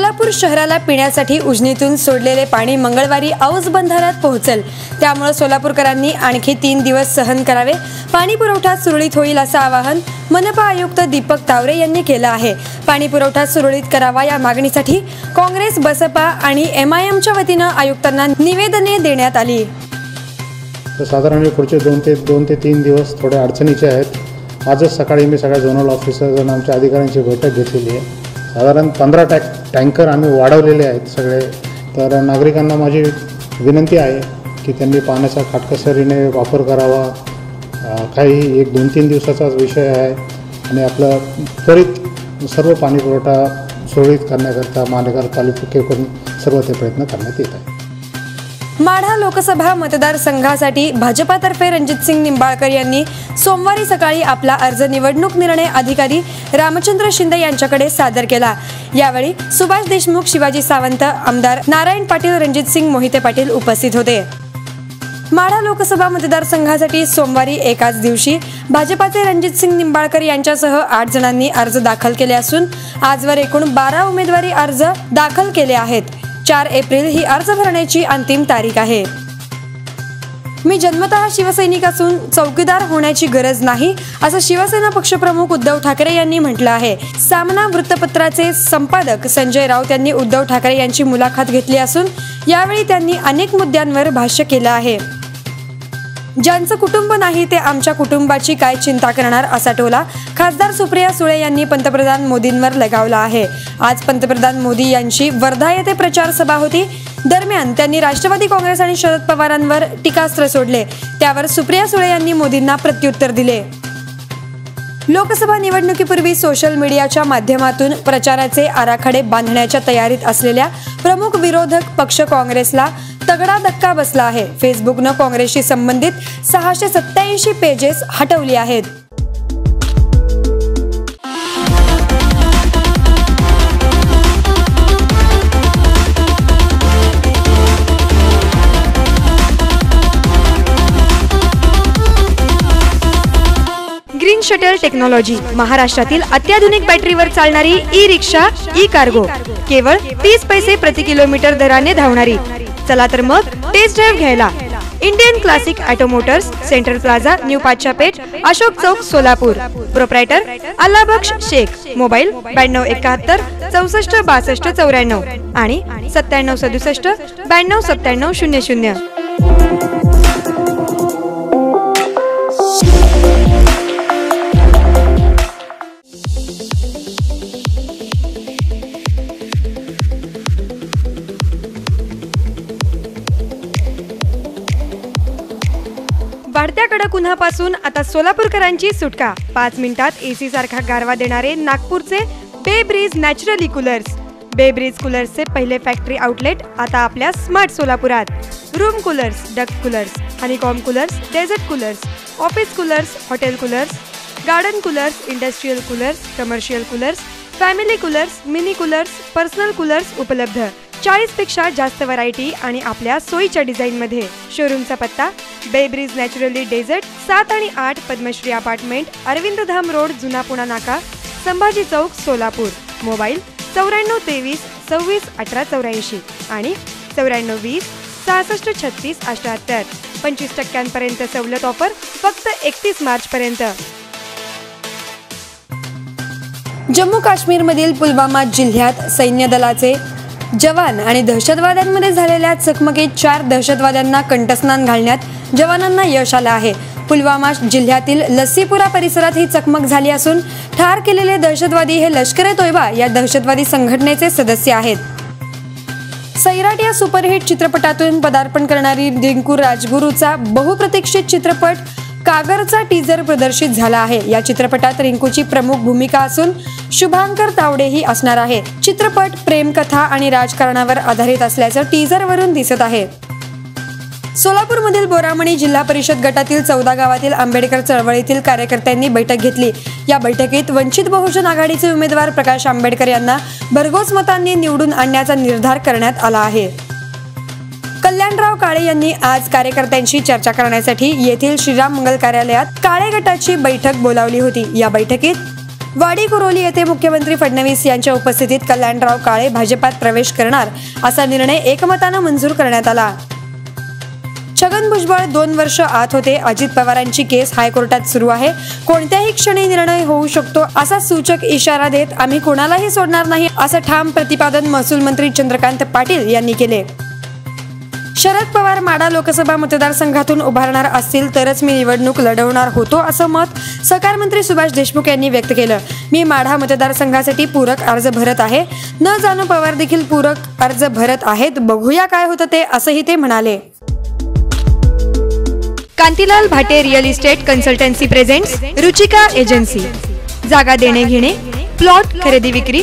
सोलापूर शहराला पिण्यासाठी उजनीतून सोडलेले पाणी मंगळवारी औस बंधाऱ्यात पोहोचेल. त्यामुळे सोलापूरकरांनी आणखी तीन दिवस सहन करावे. पाणी पुरवठा सुरळीत होईल असं आवाहन मनपा आयुक्त दीपक तावरे यांनी केलं आहे. पाणी पुरवठा सुरळीत करावा या मागणीसाठी काँग्रेस बसपा आणि एम आय एमच्या वतीनं आयुक्तांना निवेदने देण्यात आली. तर साधारण पुढचे दोन ते दोन ते तीन दिवस थोड्या अडचणीचे आहेत. आजच सकाळी मी सगळ्या झोनल ऑफिसर्स आणि आमच्या अधिकाऱ्यांची बैठक घेतलेली आहे. साधारण पंधरा टॅक टँकर आम्ही वाढवलेले आहेत सगळे. तर नागरिकांना माझी विनंती आहे की त्यांनी पाण्याचा काटकसरीने वापर करावा. काही एक दोन तीन दिवसाचाच विषय आहे आणि आपलं त्वरित सर्व पाणीपुरवठा सुरळीत करण्याकरता महानगरपालिकेकडून सर्व ते प्रयत्न करण्यात येत आहे माढा लोकसभा मतदारसंघासाठी भाजपातर्फे रणजितसिंग निंबाळकर यांनी सोमवारी सकाळी आपला अर्ज निवडणूक निर्णय अधिकारी रामचंद्र शिंदे यांच्याकडे सादर केला. यावेळी सुभाष देशमुख शिवाजी सावंत आमदार नारायण पाटील रणजितसिंग मोहिते पाटील उपस्थित होते. माढा लोकसभा मतदारसंघासाठी सोमवारी एकाच दिवशी भाजपाचे रणजितसिंग निंबाळकर यांच्यासह आठ जणांनी अर्ज दाखल केले असून आजवर एकूण बारा उमेदवारी अर्ज दाखल केले आहेत. चार एप्रिल ही अर्ज भरण्याची अंतिम तारीख आहे. मी जन्मतः शिवसैनिक असून चौकीदार होण्याची गरज नाही असं शिवसेना पक्षप्रमुख उद्धव ठाकरे यांनी म्हटलं आहे. सामना वृत्तपत्राचे संपादक संजय राऊत यांनी उद्धव ठाकरे यांची मुलाखत घेतली असून यावेळी त्यांनी अनेक मुद्द्यांवर भाष्य केलं आहे. ज्यांचं कुटुंब नाही ते आमच्या कुटुंबाची काय चिंता करणार असा टोला खासदार सुप्रिया सुळे यांनी पंतप्रधान मोदींवर लगावला आहे. आज पंतप्रधान मोदी यांची वर्धा येथे प्रचार सभा होती. दरम्यान त्यांनी राष्ट्रवादी काँग्रेस आणि शरद पवारांवर टीकास्त्र सोडले. त्यावर सुप्रिया सुळे यांनी मोदींना प्रत्युत्तर दिले. लोकसभा निवडणुकीपूर्वी सोशल मीडियाच्या माध्यमातून प्रचाराचे आराखडे बांधण्याच्या तयारीत असलेल्या प्रमुख विरोधक पक्ष काँग्रेसला तगडा धक्का बसला आहे. फेसबुकनं काँग्रेसशी संबंधित सहाशे सत्याऐंशी पेजेस हटवली आहेत. ग्रीन शटल टेक्नॉलॉजी महाराष्ट्रातील अत्याधुनिक बॅटरीवर चालणारी ई रिक्षा ई कार्गो केवळ तीस पैसे प्रति किलोमीटर दराने धावणारी. चला तर मग टेस्ट ड्राईव्ह घ्यायला. Indian classic automotors central plaza new पाचशा पेठ अशोक चौक सोलापूर प्रोप्रायटर अल्लाबक्ष शेख मोबाईल ब्याण्णव एकाहत्तर चौसष्ट बासष्ट चौऱ्याण्णव. आणि सत्त्याण्णव सदुसष्ट ब्याण्णव सत्त्याण्णव शून्य शून्य. वाढत्या कडक उन्हापासून आता सोलापूरकरांची सुटका. पाच मिनिटात एसी सारखा गारवा देणारे नागपूरचे बे ब्रीज नॅचरली कूलर्स बे कूलर्सचे पहिले फॅक्टरी आउटलेट आता आपल्या स्मार्ट सोलापुरात. Room coolers duct coolers honeycomb coolers desert coolers office coolers hotel coolers garden coolers industrial coolers commercial coolers family coolers mini coolers personal coolers उपलब्ध. चाळीसपेक्षा जास्त व्हरायटी आणि आपल्या सोयीच्या डिझाईनमध्ये शोरूमचा पत्ता बेब्रिज नॅचरली डेझर्ट सात आणि आठ पद्मश्री अपार्टमेंट अरविंद धाम रोड जुना पुणा नाका संभाजी चौक सोलापूर. मोबाईल चौऱ्याण्णव तेवीस सव्वीस अठरा चौऱ्याऐंशी आणि चौऱ्याण्णव वीस सहासष्ट छत्तीस अठ्याहत्तर. पंचवीस टक्क्यांपर्यंत सवलत ऑफर फक्त एकतीस मार्च पर्यंत जम्मू काश्मीरमधील पुलवामा जिल्ह्यात सैन्य दलाचे जवान आणि दहशतवाद्यांमध्ये झालेल्या चकमकीत चार दहशतवाद्यांना कंठस्नान घालण्यात जवानांना यश आलं आहे. पुलवामा जिल्ह्यातील लस्सीपुरा परिसरात ही चकमक झाली असून ठार केलेले दहशतवादी हे लष्कर ए तोयबा या दहशतवादी संघटनेचे सदस्य आहेत. सैराट या सुपरहिट चित्रपटातून पदार्पण करणारी रिंकू राजगुरूचा बहुप्रतीक्षित चित्रपट कागरचा टीजर प्रदर्शित झाला आहे. या चित्रपटात रिंकूची प्रमुख भूमिका असून शुभांकर तावडेही असणार आहे चित्रपट प्रेमकथा आणि राजकारणावर आधारित असल्याचं टीजरवरून दिसत आहे. सोलापूरमधील बोरामणी जिल्हा परिषद गटातील चौदा गावातील आंबेडकर चळवळीतील कार्यकर्त्यांनी बैठक घेतली. या बैठकीत वंचित बहुजन आघाडीचे उमेदवार प्रकाश आंबेडकर यांना भरघोस मतांनी निवडून आणण्याचा निर्धार करण्यात आला आहे. कल्याणराव काळे यांनी आज कार्यकर्त्यांशी चर्चा करण्यासाठी येथील श्रीराम मंगल कार्यालयात काळे गटाची बैठक बोलावली होती. या बैठकीत वाडी कुरोली येथे मुख्यमंत्री फडणवीस यांच्या उपस्थितीत कल्याणराव काळे भाजपात प्रवेश करणार असा निर्णय एकमतानं मंजूर करण्यात आला. छगन भुजबळ दोन वर्ष आत होते. अजित पवारांची केस हायकोर्टात सुरू आहे. कोणत्याही क्षणी निर्णय होऊ शकतो असा सूचक इशारा देत आम्ही कोणालाही सोडणार नाही असं ठाम प्रतिपादन महसूल मंत्री चंद्रकांत पाटील यांनी केले. शरद पवार माडा लोकसभा मतदारसंघातून उभारणार असतील तरच मी निवडणूक लढवणार होतो असं मत सहकार मंत्री सुभाष देशमुख यांनी व्यक्त केलं. मी माढा मतदारसंघासाठी पूरक अर्ज भरत आहे. न जाणू पवार देखील पूरक अर्ज भरत आहेत. बघूया काय होतं ते असंही ते म्हणाले. Kantilal Bhate real estate consultancy presents Ruchika agency. जागा देणे घेणे प्लॉट खरेदी विक्री